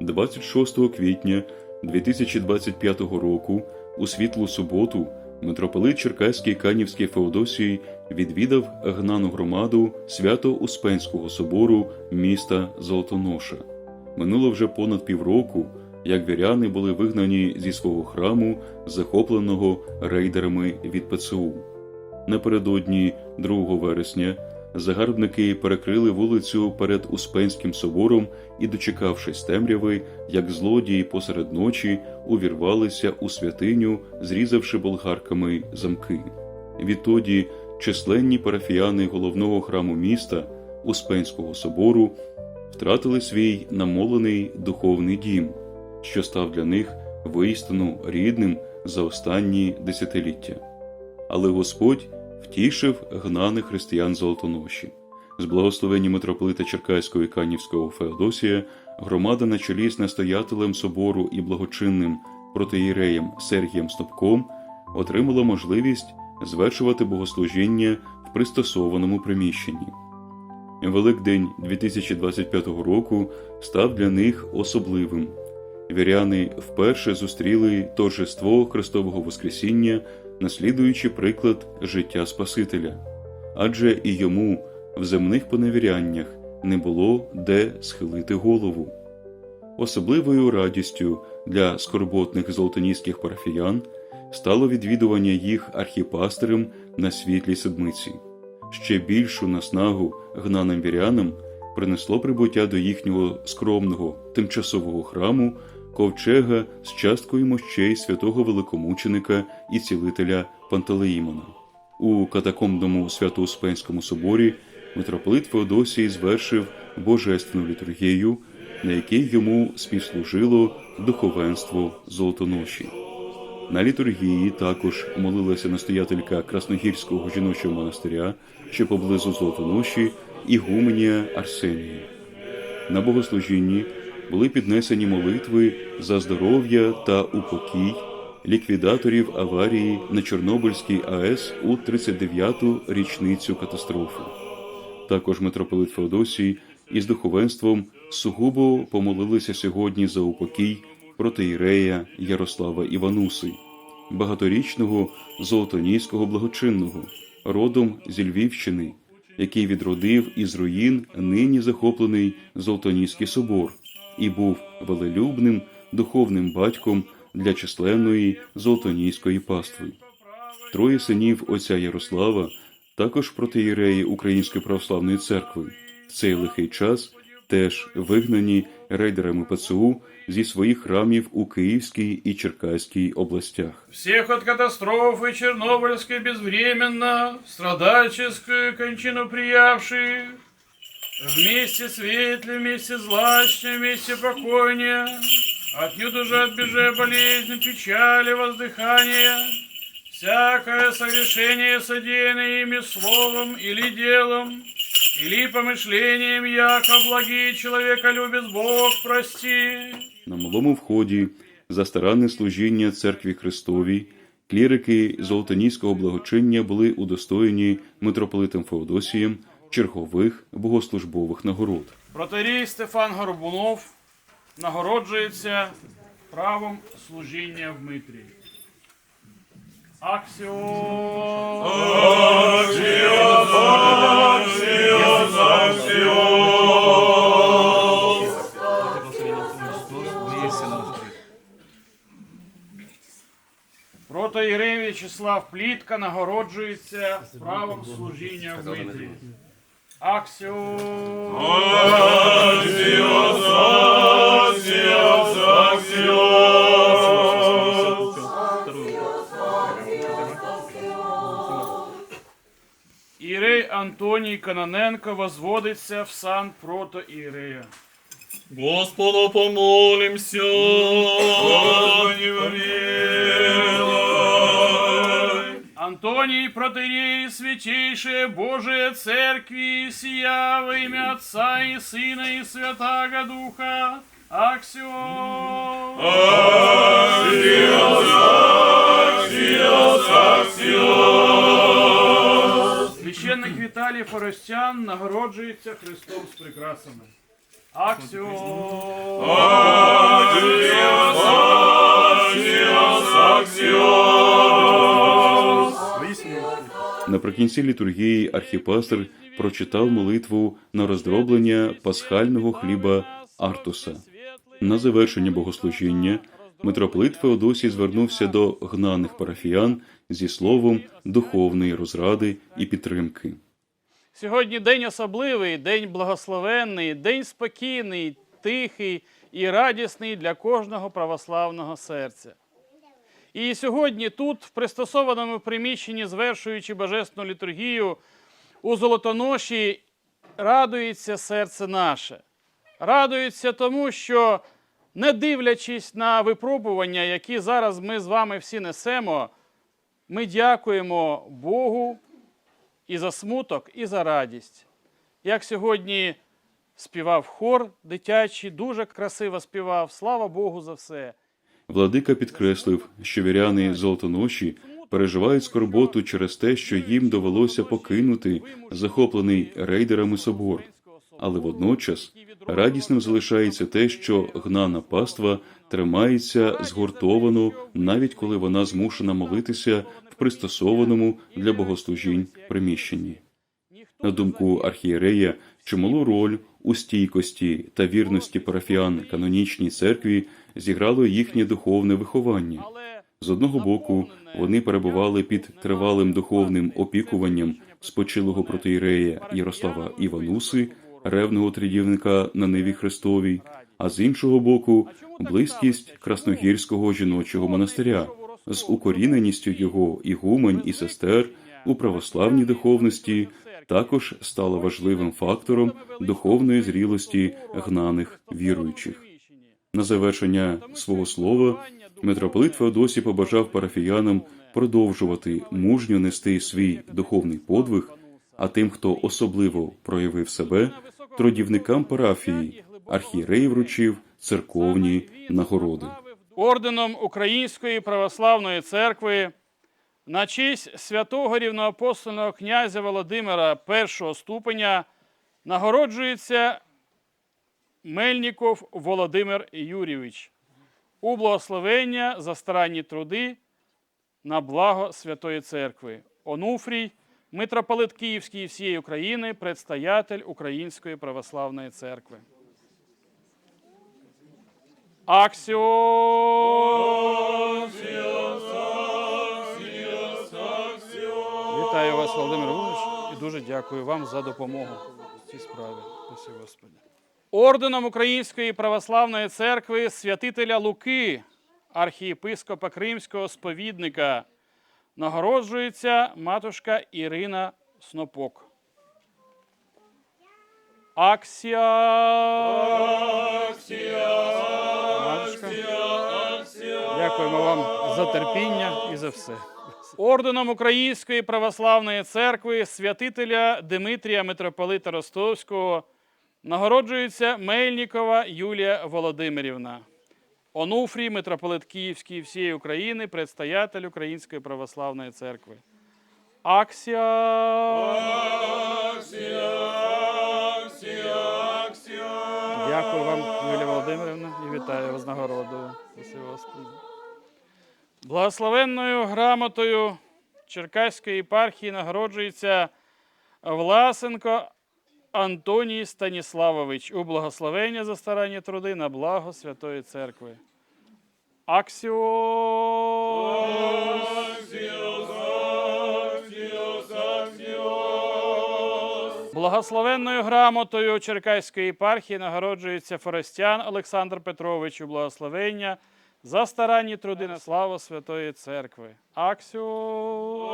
26 квітня 2025 року у світлу суботу митрополит Черкаський Канівський Феодосій відвідав гнану громаду Свято-Успенського собору міста Золотоноша. Минуло вже понад півроку, як віряни були вигнані зі свого храму, захопленого рейдерами від ПЦУ. Напередодні 2 вересня загарбники перекрили вулицю перед Успенським собором і, дочекавшись темряви, як злодії посеред ночі, увірвалися у святиню, зрізавши болгарками замки. Відтоді численні парафіяни головного храму міста Успенського собору втратили свій намолений духовний дім, що став для них воістину рідним за останні десятиліття. Але Господь втішив гнаних християн Золотоноші. З благословення митрополита Черкаського і Канівського Феодосія громада на чолі з настоятелем собору і благочинним протиєреєм Сергієм Снопком отримала можливість звершувати богослужіння в пристосованому приміщенні. Великдень 2025 року став для них особливим. Віряни вперше зустріли торжество Христового Воскресіння, наслідуючи приклад життя Спасителя, адже і йому в земних поневіряннях не було де схилити голову. Особливою радістю для скорботних золотоніських парафіян стало відвідування їх архіпастерем на світлій седмиці. Ще більшу наснагу гнаним вірянам принесло прибуття до їхнього скромного тимчасового храму ковчега з часткою мощей святого великомученика і цілителя Пантелеїмона. У катакомбному Свято-Успенському соборі митрополит Феодосій звершив божественну літургію, на якій йому співслужило духовенство Золотоноші. На літургії також молилася настоятелька Красногірського жіночого монастиря, що поблизу Золотоноші, ігуменія Арсенія. На богослужінні були піднесені молитви за здоров'я та упокій ліквідаторів аварії на Чорнобильській АЕС у 39-ту річницю катастрофи. Також митрополит Феодосій із духовенством сугубо помолилися сьогодні за упокій протиєрея Ярослава Івануси, багаторічного золотоніського благочинного, родом зі Львівщини, який відродив із руїн нині захоплений Золотоніський собор і був велелюбним духовним батьком для численної Золотоніської пастви. Троє синів отця Ярослава, також протиєреї Української православної церкви, в цей лихий час теж вигнані рейдерами ПЦУ зі своїх храмів у Київській і Черкаській областях. Всех от катастрофы Чернобыльской безвременно, страдальческую кончину приявших, вместе светле, вместе злачне, вместе покойнее, отнюдь уже отбеже болезнь, печали, воздыхания, всякое согрешение, содеянное ими словом или делом, или помышлением, яко благий человека любит Бог, прости. На малому вході за старанне служіння церкві Христовій клірики Золотоніського благочиння були удостоєні митрополитом Феодосієм чергових богослужбових нагород. Протарій Стефан Горбунов нагороджується правом служіння в Митрі. Аксіо. Протоєрей В'ячеслав Плітка нагороджується правом служіння в Митрі. Аксіо. Ірей Антоній Каноненко возводиться в сан протоірея. Господу помолимся. Господи, Антоний протеерей, святейшая Божия Церкви, сия во имя Отца и Сына и Святаго Духа, Аксио. Священник Віталій Форостян нагороджується Христом з прикрасами. Аксіос. Наприкінці літургії архіпастер прочитав молитву на роздроблення пасхального хліба Артуса. На завершення богослужіння митрополит Феодосій звернувся до гнаних парафіян зі словом духовної розради і підтримки. Сьогодні день особливий, день благословенний, день спокійний, тихий і радісний для кожного православного серця. І сьогодні тут, в пристосованому приміщенні, звершуючи божественну літургію, у золотоноші радується серце наше. Радується тому, що, не дивлячись на випробування, які зараз ми з вами всі несемо, ми дякуємо Богу і за смуток, і за радість. Як сьогодні співав хор дитячий, дуже красиво співав. Слава Богу за все. Владика підкреслив, що віряни золотоноші переживають скорботу через те, що їм довелося покинути захоплений рейдерами собор. Але водночас радісним залишається те, що гнана паства тримається згуртовано, навіть коли вона змушена молитися в пристосованому для богослужінь приміщенні. На думку архієрея, чималу роль у стійкості та вірності парафіян канонічній церкві зіграло їхнє духовне виховання. З одного боку, вони перебували під тривалим духовним опікуванням спочилого протиєрея Ярослава Івануси, ревного тридівника на Ниві Христовій, а з іншого боку, близькість красногірського жіночого монастиря з укоріненістю його ігумень і сестер у православній духовності також стала важливим фактором духовної зрілості гнаних віруючих. На завершення свого слова митрополит Феодосій побажав парафіянам продовжувати мужньо нести свій духовний подвиг, а тим, хто особливо проявив себе, трудівникам парафії, архієрей вручив церковні нагороди. орденом Української православної церкви на честь святого рівноапостольного князя Володимира першого ступеня нагороджується Мельніков Володимир Юрійович у благословення за старанні труди на благо Святої Церкви. Онуфрій, митрополит Київський і всієї України, предстоятель Української православної церкви. Аксіос! Вітаю вас, Володимир Володимирович, і дуже дякую вам за допомогу в цій справі. Спасибо, Господи. Орденом Української православної церкви святителя Луки, архієпископа Кримського сповідника, нагороджується матушка Ірина Снопок. Аксія. Матушка. Дякуємо вам за терпіння і за все. Орденом Української православної церкви святителя Димитрія митрополита Ростовського нагороджується Мельнікова Юлія Володимирівна. Онуфрій, митрополит Київський всієї України, предстоятель Української православної церкви. Аксія. Дякую вам, Юлія Володимирівна, і вітаю вас з нагородою. Благословенною грамотою Черкаської єпархії нагороджується Власенко Антоній Станіславович у благословення за старанні труди на благо Святої Церкви. Аксіос! Благословенною грамотою Черкаської єпархії нагороджується Форостян Олександр Петрович у благословення за старанні труди на славу Святої Церкви. Аксіос!